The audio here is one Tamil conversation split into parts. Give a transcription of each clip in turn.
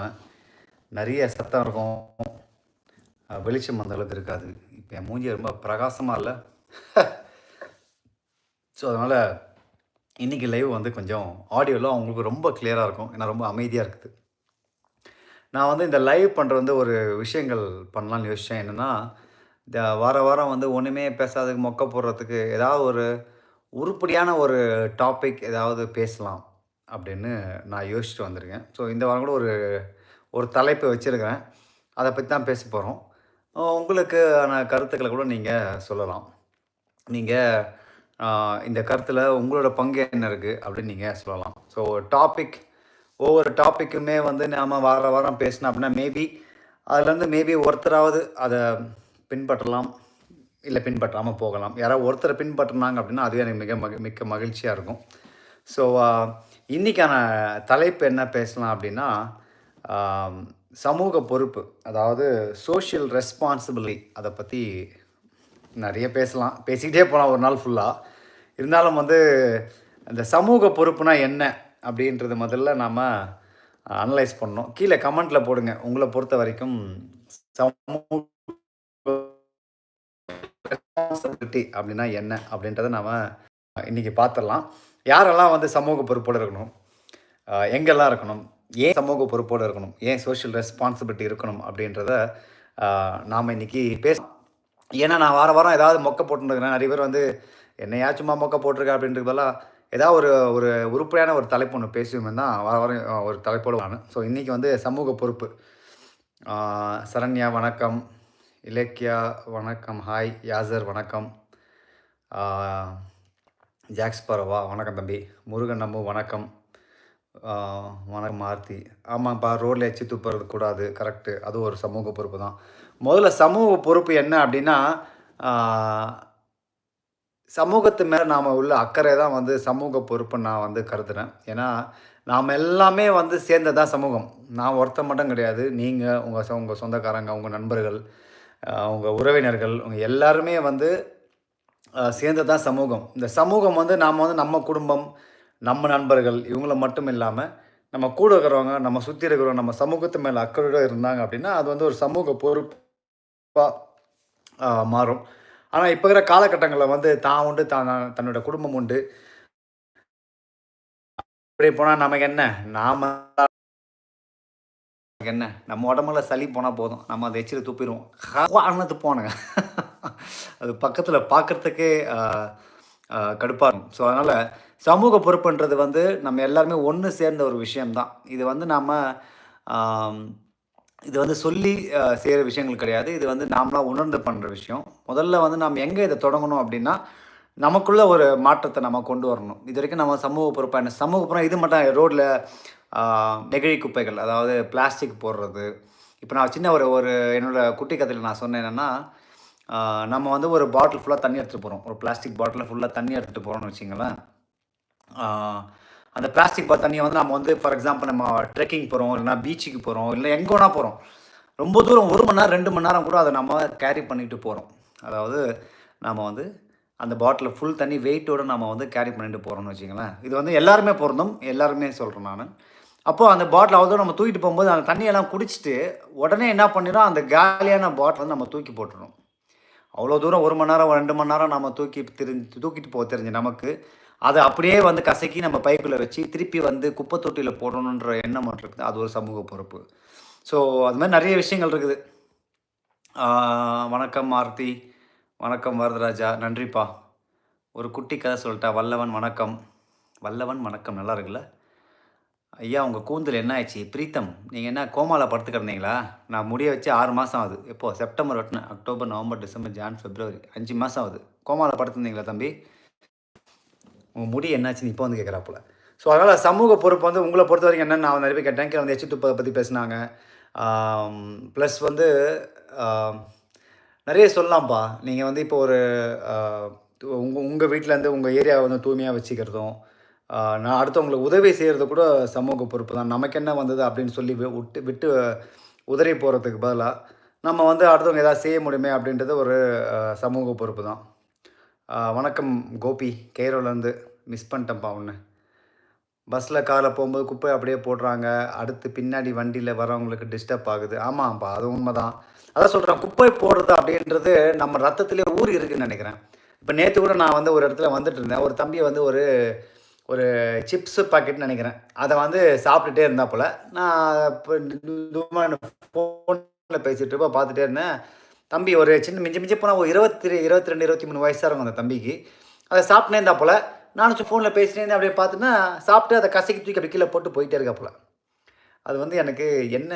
பண்ணுவேன் நிறைய சத்தம் இருக்கும். வெளிச்சம் அந்த அளவுக்கு இருக்காது. இப்போ என் மூஞ்சி ரொம்ப பிரகாசமாக இல்லை. ஸோ அதனால் இன்றைக்கி லைவ் வந்து கொஞ்சம் ஆடியோலாம் அவங்களுக்கு ரொம்ப கிளியராக இருக்கும். ஏன்னா ரொம்ப அமைதியாக இருக்குது. நான் வந்து இந்த லைவ் பண்ணுறது வந்து ஒரு விஷயங்கள் பண்ணலான்னு யோசித்தேன் என்னென்னா இந்த வார வாரம் வந்து ஒன்றுமே பேசாததுக்கு மொக்க போடுறதுக்கு ஏதாவது ஒரு உருப்படியான ஒரு டாபிக் ஏதாவது பேசலாம். அப்படின்னு நான் யோசிச்சுட்டு வந்திருக்கேன். ஸோ இந்த வாரம் கூட ஒரு ஒரு தலைப்பு வச்சுருக்கிறேன். அதை பற்றி தான் பேச போகிறோம் உங்களுக்கான கருத்துக்களை கூட நீங்கள் சொல்லலாம். நீங்கள் இந்த கருத்தில் உங்களோட பங்கு என்ன இருக்குது அப்படின்னு நீங்கள் சொல்லலாம். ஸோ டாபிக் ஒவ்வொரு டாப்பிக்குமே வந்து நாம் வார வாரம் பேசினோம் அப்படின்னா மேபி அதுலேருந்து மேபி ஒருத்தராவது அதை பின்பற்றலாம். இல்லை பின்பற்றாமல் போகலாம். யாராவது ஒருத்தரை பின்பற்றினாங்க அப்படின்னா அதுவே எனக்கு மிக மகி மிக்க மகிழ்ச்சியாக இருக்கும். ஸோ இன்றைக்கான தலைப்பு என்ன பேசலாம் அப்படின்னா சமூக பொறுப்பு அதாவது சோஷியல் ரெஸ்பான்சிபிலிட்டி அதை பற்றி நிறைய பேசலாம். பேசிக்கிட்டே போகலாம் ஒரு நாள் ஃபுல்லாக இருந்தாலும் வந்து இந்த சமூக பொறுப்புனா என்ன அப்படின்றது முதல்ல நாம் அனலைஸ் பண்ணோம் கீழே கமெண்ட்டில் போடுங்க. உங்களை பொறுத்த வரைக்கும் சமூக ரெஸ்பான்சிபிலிட்டி அப்படின்னா என்ன அப்படின்றத நாம் இன்றைக்கி பார்த்துடலாம். யாரெல்லாம் வந்து சமூக பொறுப்போடு இருக்கணும்? எங்கெல்லாம் இருக்கணும்? ஏன் சமூக பொறுப்போடு இருக்கணும்? ஏன் சோஷியல் ரெஸ்பான்சிபிலிட்டி இருக்கணும் அப்படின்றத நாம் இன்றைக்கி பேச ஏன்னா நான் வார வாரம் ஏதாவது மொக்க போட்டுருக்கிறேன். நிறைய பேர் வந்து என்னையா சும்மா மொக்க போட்டிருக்க? அப்படின்றதெல்லாம் ஏதாவது ஒரு ஒரு உருப்படியான ஒரு தலைப்பு ஒன்று பேசுவோமே தான். வார வாரம் ஒரு தலைப்போடு நான். ஸோ இன்றைக்கி வந்து சமூக பொறுப்பு. சரண்யா வணக்கம். இலக்கியா வணக்கம். ஹாய் யாசர் வணக்கம். ஜாக்ஸ் பரவா வணக்கம் தம்பி. முருகன் நம்ம வணக்கம். வணக்கம் ஆர்த்தி ஆமாம்ப்பா ரோட்டில் எச்சு துப்புறது கூடாது கரெக்டு அது ஒரு சமூக பொறுப்பு தான். முதல்ல சமூக பொறுப்பு என்ன அப்படின்னா சமூகத்து மேலே நாம் உள்ள அக்கறை தான் வந்து சமூக பொறுப்புன்னு நான் வந்து கருதுறேன். ஏன்னா நாம் எல்லாமே வந்து சேர்ந்தது தான் சமூகம். நான் ஒருத்தன் மட்டும் கிடையாது. நீங்கள் உங்கள் உங்கள் சொந்தக்காரங்க உங்கள் நண்பர்கள் உங்கள் உறவினர்கள் உங்கள் எல்லாருமே வந்து சேர்ந்தது தான் சமூகம். இந்த சமூகம் வந்து நாம் வந்து நம்ம குடும்பம் நம்ம நண்பர்கள் இவங்கள மட்டும் இல்லாமல் நம்ம கூட இருக்கிறவங்க நம்ம சுற்றி இருக்கிறவங்க நம்ம சமூகத்து மேலே அக்கறையோடு இருந்தாங்க அப்படின்னா அது வந்து ஒரு சமூக பொறுப்பாக மாறும். ஆனால் இப்போ இருக்கிற காலகட்டங்களில் வந்து தான் உண்டு தான் தன்னோட குடும்பம் உண்டு. அப்படியே போனால் நமக்கு என்ன? நாம் என்ன? நம்ம உடம்புல சளி போனால் போதும். நம்ம அதை எச்சில் துப்பிடுவோம். ஆனது போனங்க. அது பக்கத்தில் பார்க்குறதுக்கே கடுப்பாக இருக்கும். ஸோ அதனால் சமூக பொறுப்புன்றது வந்து நம்ம எல்லாருமே ஒன்று சேர்ந்த ஒரு விஷயம்தான். இது வந்து நாம் இது வந்து சொல்லி செய்கிற விஷயங்கள் கிடையாது. இது வந்து நாமளாக உணர்ந்து பண்ணுற விஷயம். முதல்ல வந்து நாம் எங்கே இதை தொடங்கணும் அப்படின்னா நமக்குள்ள ஒரு மாற்றத்தை நம்ம கொண்டு வரணும். இது வரைக்கும் நம்ம சமூக பொறுப்பாக என்ன சமூக பொறுப்பாக இது மட்டும் ரோட்டில் நெகிழி குப்பைகள் அதாவது பிளாஸ்டிக் போடுறது. இப்போ நான் சின்ன ஒரு ஒரு என்னோடய குட்டி கதையில் நான் சொன்னேன் என்னென்னா நம்ம வந்து ஒரு பாட்டில் ஃபுல்லாக தண்ணி எடுத்துகிட்டு போகிறோம் ஒரு பிளாஸ்டிக் பாட்டிலில் ஃபுல்லாக தண்ணி எடுத்துகிட்டு போகிறோம்னு வச்சிங்களேன். அந்த பிளாஸ்டிக் பால் தண்ணியை வந்து நம்ம வந்து ஃபார் எக்ஸாம்பிள் நம்ம ட்ரெக்கிங் போகிறோம் இல்லைனா பீச்சுக்கு போகிறோம் இல்லை எங்கே வேணால் போகிறோம் ரொம்ப தூரம் ஒரு மணி நேரம் ரெண்டு மணி நேரம் கூட அதை நம்ம கேரி பண்ணிட்டு போகிறோம் அதாவது நம்ம வந்து அந்த பாட்டிலில் ஃபுல் தண்ணி வெயிட்டோடு நம்ம வந்து கேரி பண்ணிட்டு போகிறோம்னு வச்சிங்களேன். இது வந்து எல்லாருமே பொருந்தும். எல்லாருமே சொல்கிறேன் நான். அப்போது அந்த பாட்டில் அவ்வளோ நம்ம தூக்கிட்டு போகும்போது அந்த தண்ணியெல்லாம் குடிச்சிட்டு உடனே என்ன பண்ணிடும் அந்த காலியான பாட்டில் வந்து நம்ம தூக்கி போட்டுரும் அவ்வளோ தூரம் ஒரு மணி நேரம் ரெண்டு மணி நேரம் நம்ம தூக்கி தெரிஞ்சு தூக்கிட்டு போக தெரிஞ்சு நமக்கு. அதை அப்படியே வந்து கசக்கி நம்ம பைப்பில் வச்சு திருப்பி வந்து குப்பை தொட்டியில் போடணுன்ற எண்ணம் இருக்குது. அது ஒரு சமூக பொறுப்பு. ஸோ அது மாதிரி நிறைய விஷயங்கள் இருக்குது. வணக்கம் ஆர்த்தி வணக்கம் வரதராஜா. நன்றிப்பா. ஒரு குட்டி கதை சொல்லிட்டா. வல்லவன் வணக்கம். வல்லவன் வணக்கம். நல்லா இருக்குல்ல? ஐயா உங்கள் கூந்தல் என்ன ஆயிடுச்சு பிரீத்தம் நீங்கள் என்ன கோமாவில் படுத்து கிடந்தீங்களா? நான் முடிய வச்சு ஆறு மாதம் ஆகுது. எப்போது September வெட்டினேன் October November December Jan February அஞ்சு மாதம் ஆகுது. கோமாவில் படுத்துருந்தீங்களா தம்பி? உங்கள் முடி என்னாச்சுன்னு இப்போ வந்து கேட்குறாப்புல ஸோ அதனால் சமூக பொறுப்பு வந்து உங்களை பொறுத்த வரைக்கும் என்னென்னு நான் நிறைய பேர் கேட்டேன் கீழே வந்து எச்சு துப்பதை பற்றி பேசினாங்க. ப்ளஸ் வந்து நிறைய சொல்லலாம்ப்பா நீங்கள் வந்து இப்போ ஒரு உங்கள் உங்கள் வீட்டிலேருந்து உங்கள் ஏரியாவை வந்து தூய்மையாக வச்சுக்கிறதும் நான் அடுத்தவங்களுக்கு உதவி செய்கிறது கூட சமூக பொறுப்பு தான். நமக்கு என்ன வந்தது அப்படின்னு சொல்லி வி- விட்டு விட்டு உதறி போகிறதுக்கு பதிலாக நம்ம வந்து அடுத்தவங்க ஏதாவது செய்ய முடியுமே அப்படின்றது ஒரு சமூக பொறுப்பு தான். வணக்கம் கோபி. கேரோலேருந்து மிஸ் பண்ணிட்டேன்ப்பா ஒன்று பஸ்ஸில் காரில் போகும்போது குப்பை அப்படியே போடுறாங்க. அடுத்து பின்னாடி வண்டியில் வரவங்களுக்கு டிஸ்டர்ப் ஆகுது. ஆமாம்ப்பா அது உண்மை தான் அதான் சொல்கிறேன் குப்பை போடுறது அப்படின்றது நம்ம ரத்தத்திலே ஊறி இருக்குதுன்னு நினைக்கிறேன். இப்போ நேற்று கூட நான் வந்து ஒரு இடத்துல வந்துட்டு இருந்தேன். ஒரு தம்பி வந்து ஒரு ஒரு சிப்ஸு பாக்கெட்னு நினைக்கிறேன். அதை வந்து சாப்பிட்டுட்டே இருந்தா போல். நான் ஃபோனில் பேசிகிட்டு இருப்போம் பார்த்துட்டே இருந்தேன். தம்பி ஒரு சின்ன மிஞ்சி மிஞ்சி போனால் ஒரு இருபத்தி இருபத்தி ரெண்டு இருபத்தி மூணு வயசாக இருக்கும் அந்த தம்பிக்கு. அதை சாப்பிட்டே இருந்தா போல். நானும் ஃபோனில் பேசினே இருந்தேன் அப்படியே பார்த்துன்னா சாப்பிட்டு அதை கசக்கி தூக்கி அப்படி கீழே போட்டு போயிட்டே இருக்கா போல். அது வந்து எனக்கு என்ன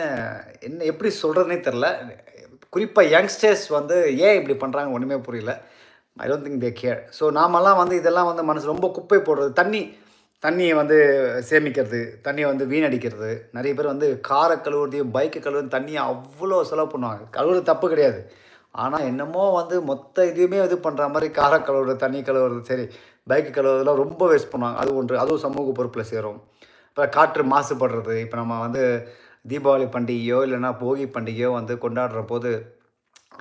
என்ன எப்படி சொல்கிறதுனே தெரில குறிப்பாக யங்ஸ்டர்ஸ் வந்து ஏன் இப்படி பண்ணுறாங்க ஒன்றுமே புரியல. I don't think they care so நாமெல்லாம் வந்து இதெல்லாம் வந்து மனசு ரொம்ப குப்பை போடுறது. தண்ணி தண்ணியை வந்து சேமிக்கிறது தண்ணியை வந்து வீணடிக்கிறது. நிறைய பேர் வந்து காரை கழுவுறதையும் பைக்கை கழுவுறது தண்ணியை அவ்வளோ செலவு பண்ணுவாங்க. கழுவுறது தப்பு கிடையாது. ஆனால் என்னமோ வந்து மொத்த இதையுமே இது பண்ணுற மாதிரி காரை கழுவுறது தண்ணி கழுவுறது சரி பைக்கு கழுவுறதுலாம் ரொம்ப வேஸ்ட் பண்ணுவாங்க. அது ஒன்று. அதுவும் சமூக பொறுப்பில் சேரும். இப்போ காற்று மாசுபடுறது. இப்போ நம்ம வந்து தீபாவளி பண்டிகையோ இல்லைன்னா போகி பண்டிகையோ வந்து கொண்டாடுற போது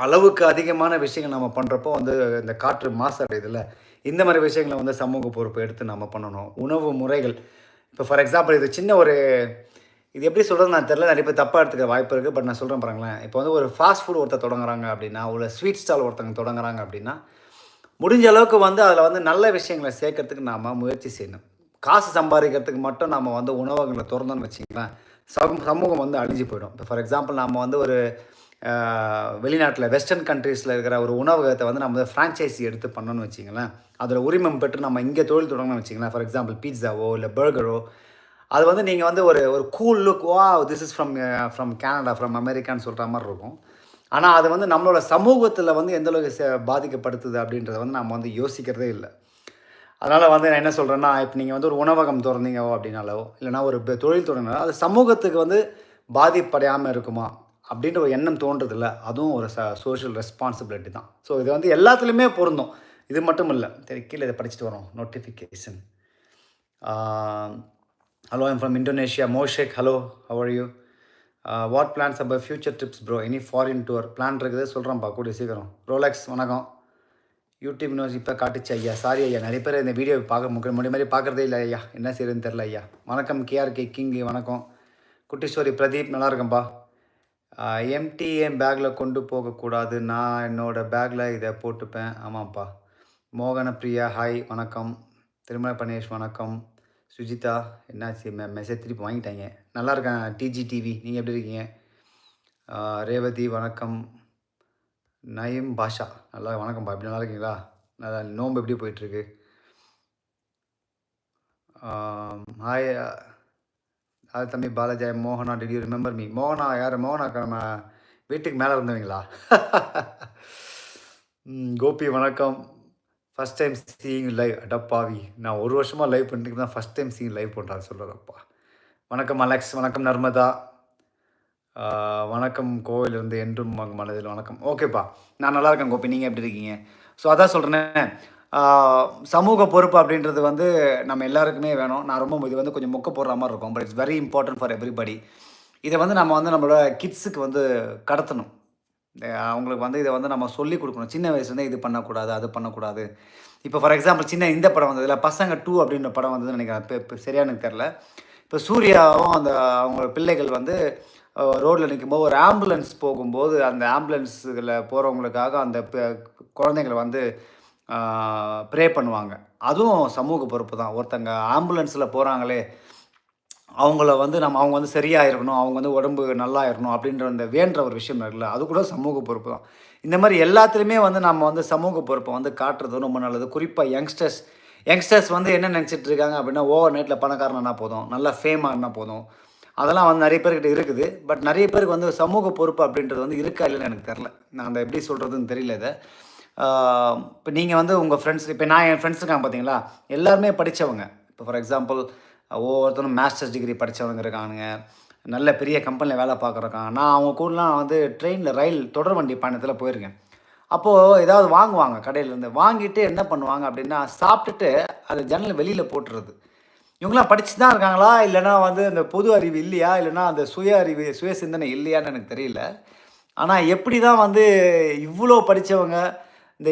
அளவுக்கு அதிகமான விஷயங்கள் நம்ம பண்ணுறப்போ வந்து இந்த காற்று மாசடையுதுல்ல. இந்த மாதிரி விஷயங்களை வந்து சமூக பொறுப்பு எடுத்து நம்ம பண்ணணும். உணவு முறைகள். இப்போ ஃபார் எக்ஸாம்பிள் இது சின்ன ஒரு இது எப்படி சொல்கிறது நான் தெரில நிறைய பேர் தப்பாக எடுத்துக்க வாய்ப்பு இருக்குது பட் நான் சொல்கிறேன் பாருங்களேன். இப்போ வந்து ஒரு ஃபாஸ்ட் ஃபுட் ஒருத்தர் தொடங்குறாங்க அப்படின்னா ஒரு ஸ்வீட் ஸ்டால் ஒருத்தங்க தொடங்குறாங்க அப்படின்னா முடிஞ்ச அளவுக்கு வந்து அதில் வந்து நல்ல விஷயங்களை சேர்க்கறதுக்கு நாம் முயற்சி செய்யணும். காசு சம்பாதிக்கிறதுக்கு மட்டும் நம்ம வந்து உணவகங்களை திறந்தோன்னு வச்சிங்களேன். சமூகம் வந்து அழிஞ்சு போயிடும். இப்போ ஃபார் எக்ஸாம்பிள் நம்ம வந்து ஒரு வெளிநாட்டில் வெஸ்டர்ன் கண்ட்ரீஸில் இருக்கிற ஒரு உணவகத்தை வந்து நம்ம ஃப்ரான்ச்சைஸி எடுத்து பண்ணணும்னு வச்சிங்களேன் அதில் உரிமம் பெற்று நம்ம இங்கே தொழில் தொடங்கணும்னு வச்சிங்களேன் ஃபார் எக்ஸாம்பிள் பீட்சாவோ இல்லை பர்கரோ அது வந்து நீங்கள் வந்து ஒரு ஒரு கூல் லுக் வா this is from from Canada from அமெரிக்கான்னு சொல்கிற மாதிரி இருக்கும். ஆனால் அது வந்து நம்மளோட சமூகத்தில் வந்து எந்த அளவுக்கு பாதிக்கப்படுத்துது அப்படின்றத வந்து நம்ம வந்து யோசிக்கிறதே இல்லை. அதனால் வந்து நான் என்ன சொல்கிறேன்னா இப்போ நீங்கள் வந்து ஒரு உணவகம் திறந்தீங்கவோ அப்படின்னாலோ இல்லைனா ஒரு தொழில் தொடங்கினாலோ அது சமூகத்துக்கு வந்து பாதிப்படையாமல் இருக்குமா? அப்படின்ற ஒரு எண்ணம் தோன்றதில்ல. அதுவும் ஒரு ச சோஷியல் ரெஸ்பான்சிபிலிட்டி தான். ஸோ இது வந்து எல்லாத்துலேயுமே பொருந்தும். இது மட்டும் இல்லை. சரி கீழே இதை படிச்சுட்டு வரோம். Notification hello I'm from Indonesia மோஷேக் hello how are you what plans அப்போ future trips bro any foreign tour plan இருக்குது சொல்கிறேன்ப்பா கூடிய சீக்கிரம். ரோலெக்ஸ் வணக்கம். யூடியூப் நியூஸ் இப்போ காட்டுச்சு ஐயா. சாரி ஐயா நிறைய பேர் இந்த வீடியோ பார்க்க முக்கிய முடிய மாதிரி பார்க்குறதே இல்லை ஐயா. என்ன செய்யுதுன்னு தெரில ஐயா. வணக்கம் கேஆர்கே கிங் வணக்கம். குட்டிஸ்வரி பிரதீப் நல்லா இருக்கேன்ப்பா எம்டி என் பேக்கில் கொண்டு போகக்கூடாது. நான் என்னோடய பேக்கில் இதை போட்டுப்பேன். ஆமாம்ப்பா. மோகன பிரியா ஹாய் வணக்கம். திருமல பனேஷ் வணக்கம். சுஜிதா என்னாச்சு? மெ மெசேஜ் திருப்பி வாங்கிட்டாங்க. நல்லா இருக்கேன் டிஜி டிவி நீங்கள் எப்படி இருக்கீங்க? ரேவதி வணக்கம். நயம் பாஷா. நல்லா வணக்கம்ப்பா. எப்படி நல்லா இருக்கீங்களா? நல்லா நோம்பு எப்படி போயிட்டுருக்கு? ஹாய் அது தம்பி பாலாஜாய் மோகனா டிட் யூ ரிமெம்பர் மீ மோகனா யார்? மோகனா நம்ம வீட்டுக்கு மேலே இருந்தவங்களா? கோபி வணக்கம். ஃபஸ்ட் டைம் சீயிங் லைவ் அடப்பாவி நான் ஒரு வருஷமாக லைவ் பண்ணிட்டு தான் ஃபஸ்ட் டைம் சீயிங் லைவ் பண்ணுறாரு சொல்கிறப்பா வணக்கம் அலெக்ஸ். வணக்கம் நர்மதா. வணக்கம் கோவிலிருந்து என்றும் மனதில் வணக்கம். ஓகேப்பா நான் நல்லா இருக்கேன் கோபி. நீங்கள் எப்படி இருக்கீங்க? ஸோ அதான் சொல்கிறேன் சமூக பொறுப்பு அப்படின்றது வந்து நம்ம எல்லாருக்குமே வேணும். நான் ரொம்ப இது வந்து கொஞ்சம் மொக்க போடுற மாதிரி இருக்கும். But it's very important for everybody இதை வந்து நம்ம வந்து நம்மளோட கிட்ஸுக்கு வந்து கடத்தணும். அவங்களுக்கு வந்து இதை வந்து நம்ம சொல்லி கொடுக்கணும். சின்ன வயசுலேருந்து இது பண்ணக்கூடாது அது பண்ணக்கூடாது. இப்போ ஃபார் எக்ஸாம்பிள் சின்ன இந்த படம் வந்ததில்ல பசங்க டூ அப்படின்ற படம் வந்ததுன்னு நினைக்கிறேன். இப்போ சரியா எனக்கு தெரில இப்போ சூர்யாவும் அந்த அவங்க பிள்ளைகள் வந்து ரோட்டில் நிற்கும்போது ஒரு ஆம்புலன்ஸ் போகும்போது அந்த ஆம்புலன்ஸில் போகிறவங்களுக்காக அந்த குழந்தைங்களை வந்து ப்ரே பண்ணுவாங்க. அதுவும் சமூக பொறுப்பு தான். ஒருத்தங்க ஆம்புலன்ஸில் போகிறாங்களே அவங்கள வந்து நம்ம அவங்க வந்து சரியாயிருக்கணும் அவங்க வந்து உடம்பு நல்லா இருக்கணும் அப்படின்ற அந்த வேண்ட ஒரு விஷயம் இருக்குல்ல அது கூட சமூக பொறுப்பு தான். இந்த மாதிரி எல்லாத்துலேயுமே வந்து நம்ம வந்து சமூக பொறுப்பை வந்து காட்டுறது ரொம்ப நல்லது. குறிப்பாக யங்ஸ்டர்ஸ் யங்ஸ்டர்ஸ் வந்து என்ன நினச்சிட்டு இருக்காங்க அப்படின்னா ஓவர் நைட்டில் பணக்காரனா போதும் நல்லா ஃபேமாக போதும். அதெல்லாம் வந்து நிறைய பேர்கிட்ட இருக்குது. பட் நிறைய பேருக்கு வந்து சமூக பொறுப்பு அப்படின்றது வந்து இருக்கா இல்லைன்னு எனக்கு தெரில நான் அந்த எப்படி சொல்கிறதுன்னு தெரியல இதை. இப்போ நீங்கள் வந்து உங்கள் ஃப்ரெண்ட்ஸ் இப்போ நான் என் ஃப்ரெண்ட்ஸ் இருக்காங்க பார்த்தீங்களா எல்லாருமே படித்தவங்க இப்போ ஃபார் எக்ஸாம்பிள் ஒவ்வொருத்தரும் மாஸ்டர்ஸ் டிகிரி படித்தவங்க இருக்கானுங்க. நல்ல பெரிய கம்பெனியில் வேலை பார்க்குறக்கான் நான் அவங்க கூடலாம் வந்து ட்ரெயினில் ரயில் தொடர் வண்டி பயணத்தில் போயிருக்கேன். அப்போது ஏதாவது வாங்குவாங்க கடையிலேருந்து வாங்கிட்டு என்ன பண்ணுவாங்க அப்படின்னா சாப்பிட்டுட்டு அது ஜன்னல் வெளியில் போட்டுறது. இவங்களாம் படித்து தான் இருக்காங்களா? இல்லைனா வந்து அந்த பொது அறிவு இல்லையா? இல்லைனா அந்த சுய அறிவு சுய சிந்தனை இல்லையான்னு எனக்கு தெரியல. ஆனால் எப்படி தான் வந்து இவ்வளோ படித்தவங்க இந்த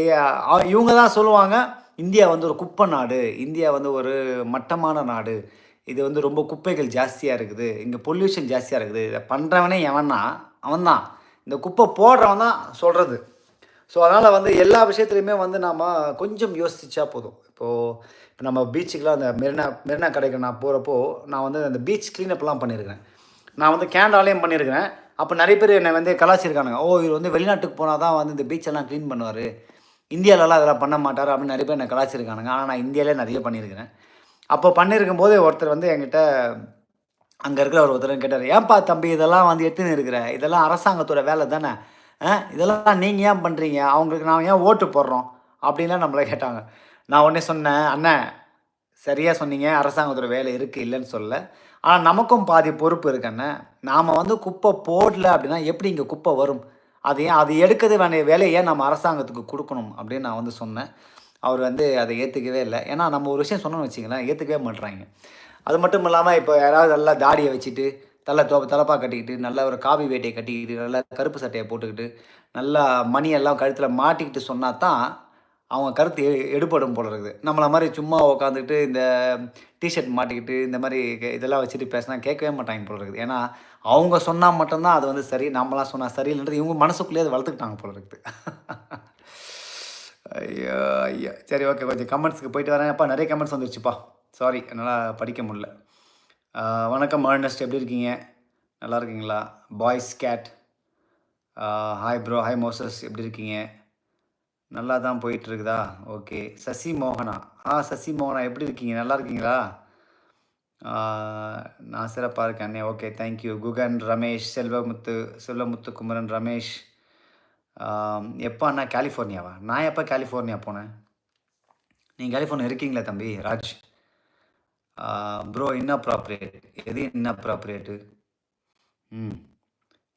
இவங்க தான் சொல்லுவாங்க இந்தியா வந்து ஒரு குப்பை நாடு இந்தியா வந்து ஒரு மட்டமான நாடு இது வந்து ரொம்ப குப்பைகள் ஜாஸ்தியாக இருக்குது இங்கே பொல்யூஷன் ஜாஸ்தியாக இருக்குது இதை பண்ணுறவனே எவன்னா அவன் தான் இந்த குப்பை போடுறவன் தான் சொல்கிறது ஸோ அதனால் வந்து எல்லா விஷயத்துலையுமே வந்து நாம் கொஞ்சம் யோசிச்சா போதும். இப்போது இப்போ நம்ம பீச்சுக்கெலாம் அந்த மெரினா மெரினா கடைக்கு நான் போகிறப்போ நான் வந்து அந்த பீச் க்ளீனப்லாம் பண்ணியிருக்கிறேன் நான் வந்து கேண்டாலையும் பண்ணியிருக்கிறேன் அப்போ நிறைய பேர் என்னை வந்து கலாச்சிருக்கானுங்க. ஓ இவர் வந்து வெளிநாட்டுக்கு போனால் தான் வந்து இந்த பீச்செல்லாம் க்ளீன் பண்ணுவார். இந்தியாவிலலாம் அதெல்லாம் பண்ண மாட்டார் அப்படின்னு நிறைய பேர் என்னை கலாச்சிருக்கானுங்க. ஆனால் நான் இந்தியாவிலே நிறைய பண்ணியிருக்கிறேன். அப்போ பண்ணியிருக்கும் போது ஒருத்தர் வந்து என்கிட்ட அங்கே இருக்கிற ஒரு ஒருத்தர் கேட்டார் ஏன்பா தம்பி இதெல்லாம் வந்து எடுத்துன்னு இருக்கிற? இதெல்லாம் அரசாங்கத்தோட வேலை தானே? ஆ? இதெல்லாம் நீங்கள் ஏன் பண்ணுறீங்க அவங்களுக்கு நான் ஏன் ஓட்டு போடுறோம்? அப்படின்லாம் நம்மளை கேட்டாங்க. நான் உடனே சொன்னேன் அண்ணன் சரியாக சொன்னீங்க. அரசாங்கத்தோட வேலை இருக்குது இல்லைன்னு சொல்ல. ஆனால் நமக்கும் பாதி பொறுப்பு இருக்குண்ணே நாம் வந்து குப்பை போடல அப்படின்னா எப்படி இங்கே குப்பை வரும்? அது ஏன் அது எடுக்கிறது வேண்டிய வேலையை ஏன் நம்ம அரசாங்கத்துக்கு கொடுக்கணும் அப்படின்னு நான் வந்து சொன்னேன். அவர் வந்து அதை ஏற்றுக்கவே இல்லை. ஏன்னா நம்ம ஒரு விஷயம் சொன்னோம்னு வச்சிங்களேன் ஏற்றுக்கவே மாட்றாங்க. அது மட்டும் இல்லாமல் இப்போ யாராவது நல்லா தாடியை வச்சுட்டு தலை தோ தலைப்பாக கட்டிக்கிட்டு நல்ல ஒரு காவி வேட்டையை கட்டிக்கிட்டு நல்லா கருப்பு சட்டையை போட்டுக்கிட்டு நல்லா மணியெல்லாம் கழுத்தில் மாட்டிக்கிட்டு சொன்னா தான் அவங்க கருத்து எ எடுபடும் போல இருக்குது. நம்மளை மாதிரி சும்மா உட்காந்துக்கிட்டு இந்த டிஷர்ட் மாட்டிக்கிட்டு இந்த மாதிரி இதெல்லாம் வச்சுட்டு பேசினா கேட்கவே மாட்டாங்க போல இருக்குது. ஏன்னா அவங்க சொன்னால் மட்டும்தான் அது வந்து சரி நம்மளாம் சொன்னால் சரியில்லைன்றது இவங்க மனசுக்குள்ளேயே அது வளர்த்துக்கிட்டாங்க போல இருக்குது. ஐயோ ஐயோ. சரி ஓகே. கொஞ்சம் கமெண்ட்ஸ்க்கு போயிட்டு வரேன். அப்பா நிறைய கமெண்ட்ஸ் வந்துருச்சுப்பா. சாரி என்னால் படிக்க முடியல. வணக்கம் ஏர்னஸ்ட் எப்படி இருக்கீங்க? நல்லா இருக்கீங்களா? பாய்ஸ் கேட் ஹாய் ப்ரோ ஹாய் மோசஸ் எப்படி இருக்கீங்க? நல்லா தான் போயிட்டுருக்குதா? ஓகே. சசி மோகனா ஆ சசி மோகனா எப்படி இருக்கீங்க? நல்லா இருக்கீங்களா? நான் சிறப்பாக இருக்கேன் அண்ணே. Okay thank you Guhan Ramesh Selvamuthu Selvamuthu Kumaran Ramesh எப்போ அண்ணா கலிஃபோர்னியாவா? நான் எப்போ கலிஃபோர்னியா போனேன்? நீங்கள் கலிஃபோர்னியா இருக்கீங்களா தம்பி? ராஜ். ப்ரோ இன்னப்ராப்ரியேட் எது இன்னப்ராப்ரியேட்டு ம்.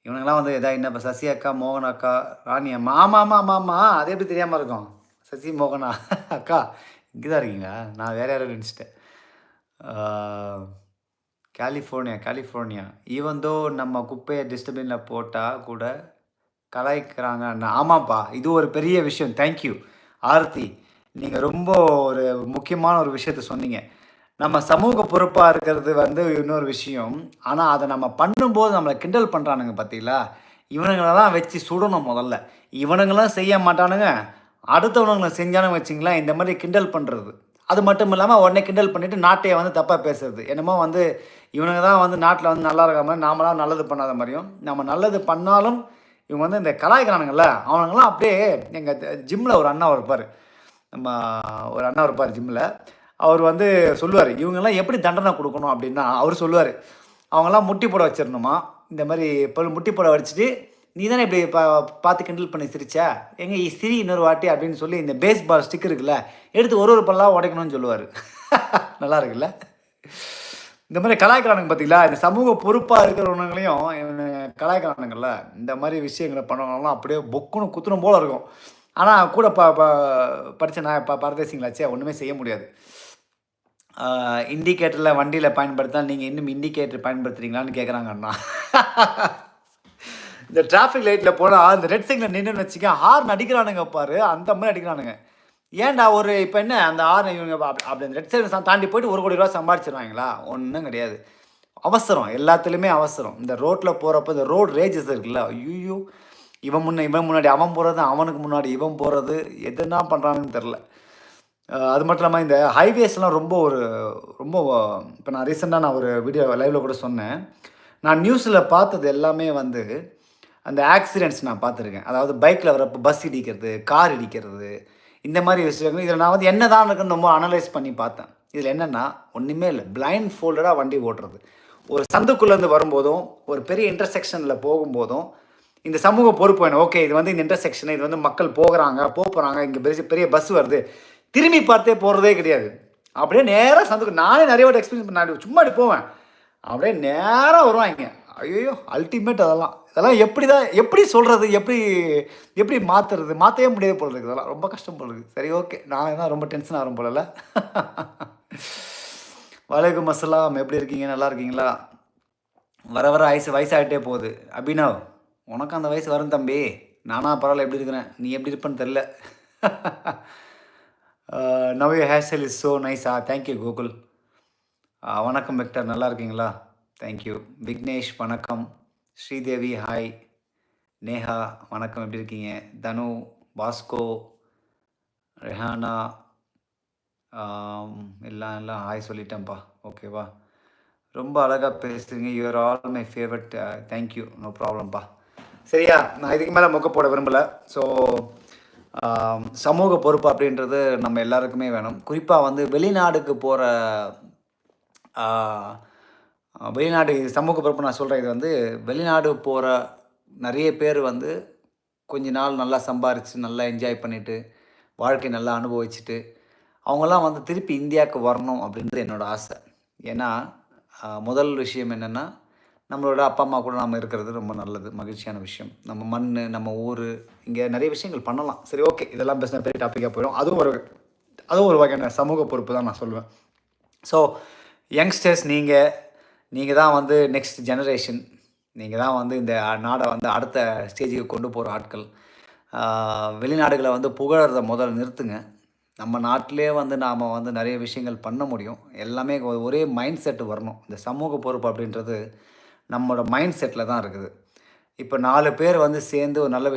இவனுங்கெல்லாம் வந்து எதா என்ன இப்போ சசி அக்கா மோகன் அக்கா ராணி அம்மா ஆமாம் ஆமாம் ஆமாம் ஆமாம் அது எப்படி தெரியாமல் இருக்கும்? சசி மோகனா அக்கா இங்கே தான் இருக்கீங்க நான் வேற யாரும் நினச்சிட்டேன். California California. ஈவந்தோ நம்ம குப்பையை டிஸ்டபினில் போட்டால் கூட கலாய்க்கிறாங்க நான் ஆமாப்பா இது ஒரு பெரிய விஷயம். தேங்க்யூ ஆர்த்தி நீங்கள் ரொம்ப ஒரு முக்கியமான ஒரு விஷயத்த சொன்னீங்க. நம்ம சமூக பொறுப்பாக இருக்கிறது வந்து இன்னொரு விஷயம். ஆனால் அதை நம்ம பண்ணும்போது நம்மளை கிண்டல் பண்ணுறானுங்க பார்த்தீங்களா இவனுங்களெல்லாம் வச்சு சுடணும் முதல்ல. இவனுங்களாம் செய்ய மாட்டானுங்க. அடுத்தவனுங்களை செஞ்சானு வச்சிங்களேன் இந்த மாதிரி கிண்டல் பண்ணுறது அது மட்டும் இல்லாமல் உடனே கிண்டல் பண்ணிவிட்டு நாட்டையை வந்து தப்பாக பேசுறது. என்னமோ வந்து இவனுங்க தான் வந்து நாட்டில் வந்து நல்லா இருக்கிற மாதிரி நாமளாம் நல்லது பண்ணாத மாதிரியும். நம்ம நல்லது பண்ணாலும் இவங்க வந்து இந்த கலாய்க்கிறானுங்கல்ல அவனுங்களாம் அப்படியே எங்கள் ஜிம்மில் ஒரு அண்ணா இருப்பார். நம்ம ஒரு அண்ணா இருப்பார் ஜிம்மில் அவர் வந்து சொல்லுவார் இவங்கெல்லாம் எப்படி தண்டனை கொடுக்கணும்? அப்படின்னா அவர் சொல்லுவார் அவங்கெல்லாம் முட்டி போட வச்சிடணுமா இந்த மாதிரி இப்போ முட்டி போட வச்சுட்டு நீ தானே இப்படி பா பார்த்து கிண்டல் பண்ணி சிரிச்சா? எங்கே இ சிரி இன்னொரு வாட்டி அப்படின்னு சொல்லி இந்த பேஸ் பால் ஸ்டிக் இருக்குல்ல எடுத்து ஒரு ஒரு பல்லாக உடைக்கணும்னு சொல்லுவார். நல்லா இருக்குல்ல? இந்த மாதிரி கலாய்க்கிறானுங்க பார்த்தீங்களா இந்த சமூக பொறுப்பாக இருக்கிறவனுங்களையும் இவனுங்க இந்த மாதிரி விஷயங்களை பண்ணவங்களாம் அப்படியே பொக்குன்னு குத்துணும் போல் இருக்கும். ஆனால் கூட ப ப படித்த நான் ப பரதேசிங்களாச்சே ஒன்றுமே செய்ய முடியாது. இண்டிகேட்டரில் வண்டியில் பயன்படுத்தினா நீங்கள் இன்னும் இண்டிகேட்டர் பயன்படுத்துறீங்களான்னு கேட்குறாங்க அண்ணா. இந்த டிராஃபிக் லைட்டில் போனால் அந்த ரெட் சிக்னல் நின்றுன்னு வச்சுக்க ஹார்ன் அடிக்கிறானுங்க பாரு. அந்த மாதிரி அடிக்கிறானுங்க. ஏன்டா ஒரு இப்போ என்ன? அந்த ஹார்ன் இவங்க அப்படி அந்த ரெட் சைடு தாண்டி போயிட்டு ஒரு கோடி ரூபா சம்பாதிச்சிருவாங்களா ஒன்றும் கிடையாது. அவசரம். எல்லாத்துலேயுமே அவசரம். இந்த ரோட்டில் போகிறப்ப இந்த ரோடு ரேஜஸ் இருக்குல்ல. ஐயோ இவன் முன்ன இவன் முன்னாடி அவன் போகிறது அவனுக்கு முன்னாடி இவன் போகிறது எதுனா பண்ணுறானுன்னு தெரில அது மட்டும் இல்லாமல் இந்த ஹைவேஸ்லாம் ரொம்ப ஒரு ரொம்ப இப்போ நான் ரீசெண்டாக நான் ஒரு வீடியோ லைவில் கூட சொன்னேன். நான் நியூஸில் பார்த்தது எல்லாமே வந்து அந்த ஆக்சிடெண்ட்ஸ் நான் பார்த்துருக்கேன். அதாவது பைக்கில் வரப்போ பஸ் இடிக்கிறது கார் இடிக்கிறது இந்த மாதிரி விஷயங்கள். இதில் நான் வந்து என்ன தான் இருக்குன்னு ரொம்ப அனலைஸ் பண்ணி பார்த்தேன். இதில் என்னென்னா ஒன்றுமே இல்லை. பிளைண்ட் ஃபோல்டடாக வண்டி ஓட்டுறது. ஒரு சந்துக்குள்ளேருந்து வரும்போதும் ஒரு பெரிய இன்டர்செக்ஷனில் போகும்போதும் இந்த சமூக பொறுப்பு வேணும் ஓகே இது வந்து இந்த இன்டர்செக்ஷன் இது வந்து மக்கள் போகிறாங்க போக போகிறாங்க இங்கே பெரிய பெரிய பஸ் வருது. திரும்பி பார்த்தே போகிறதே கிடையாது. அப்படியே நேராக சந்துக்கு நானே நிறைய வாட்டி எக்ஸ்பீரியன்ஸ் பண்ண சும்மா அப்படி போவேன். அப்படியே நேராக வருவாங்க ஐயோ அல்டிமேட் அதெல்லாம். இதெல்லாம் எப்படி தான் எப்படி சொல்கிறது எப்படி எப்படி மாற்றுறது மாற்றவே முடியாது போல இருக்குது இதெல்லாம். ரொம்ப கஷ்டம் போல இருக்குது. சரி ஓகே நான் தான் ரொம்ப டென்ஷன் ஆகும் போலல வலைக்கும் அஸ்ஸலாம். எப்படி இருக்கீங்க? நல்லா இருக்கீங்களா? வர வர வயசு வயசாகிட்டே போகுது. அபினவ் உனக்கு அந்த வயசு வரும் தம்பி. நானா பரவாயில்ல எப்படி இருக்கிறேன்? நீ எப்படி இருப்பேன்னு தெரில now you hair style is so nice ah thank you Gokul வணக்கம் விக்டர் நல்லா இருக்கீங்களா? தேங்க்யூ விக்னேஷ் வணக்கம். ஸ்ரீதேவி ஹாய் நேஹா வணக்கம். எப்படி இருக்கீங்க? தனு பாஸ்கோ ரெஹானா எல்லாம் எல்லாம் ஹாய் சொல்லிட்டேன்ப்பா. ஓகேவா ரொம்ப அழகாக பேசுகிறீங்க you are all my favourite thank you no ப்ராப்ளம்ப்பா சரியா? நான் இதுக்கு மேலே மொக்க போட விரும்பலை. ஸோ சமூக பொறுப்பு அப்படின்றது நம்ம எல்லாருக்குமே வேணும். குறிப்பாக வந்து வெளிநாடுக்கு போகிற வெளிநாடு சமூக பொறுப்பு நான் சொல்கிறேன் இது வந்து வெளிநாடு போகிற நிறைய பேர் வந்து கொஞ்ச நாள் நல்லா சம்பாரித்து நல்லா என்ஜாய் பண்ணிவிட்டு வாழ்க்கை நல்லா அனுபவிச்சுட்டு அவங்கெல்லாம் வந்து திருப்பி இந்தியாவுக்கு வரணும் அப்படின்றது என்னோடய ஆசை. ஏன்னா முதல் விஷயம் என்னென்னா நம்மளோட அப்பா அம்மா கூட நம்ம இருக்கிறது ரொம்ப நல்லது மகிழ்ச்சியான விஷயம். நம்ம மண் நம்ம ஊர் இங்கே நிறைய விஷயங்கள் பண்ணலாம். சரி ஓகே இதெல்லாம் பேசின பெரிய டாப்பிக்காக போயிடும். அதுவும் ஒரு அதுவும் ஒரு வகையான சமூக பொறுப்பு தான் நான் சொல்லுவேன் ஸோ யங்ஸ்டர்ஸ் நீங்கள் நீங்கள் தான் வந்து நெக்ஸ்ட் ஜெனரேஷன் நீங்கள் தான் வந்து இந்த நாடை வந்து அடுத்த ஸ்டேஜுக்கு கொண்டு போகிற ஆட்கள். வெளிநாடுகளை வந்து புகழறத முதல்ல நிறுத்துங்க. நம்ம நாட்டிலே வந்து நாம் வந்து நிறைய விஷயங்கள் பண்ண முடியும். எல்லாமே ஒரே மைண்ட் செட்டு வரணும். இந்த சமூக பொறுப்பு அப்படின்றது நம்மளோட மைண்ட் செட்டில் தான் இருக்குது. இப்போ நாலு பேர் வந்து சேர்ந்து ஒரு நல்ல விஷயம்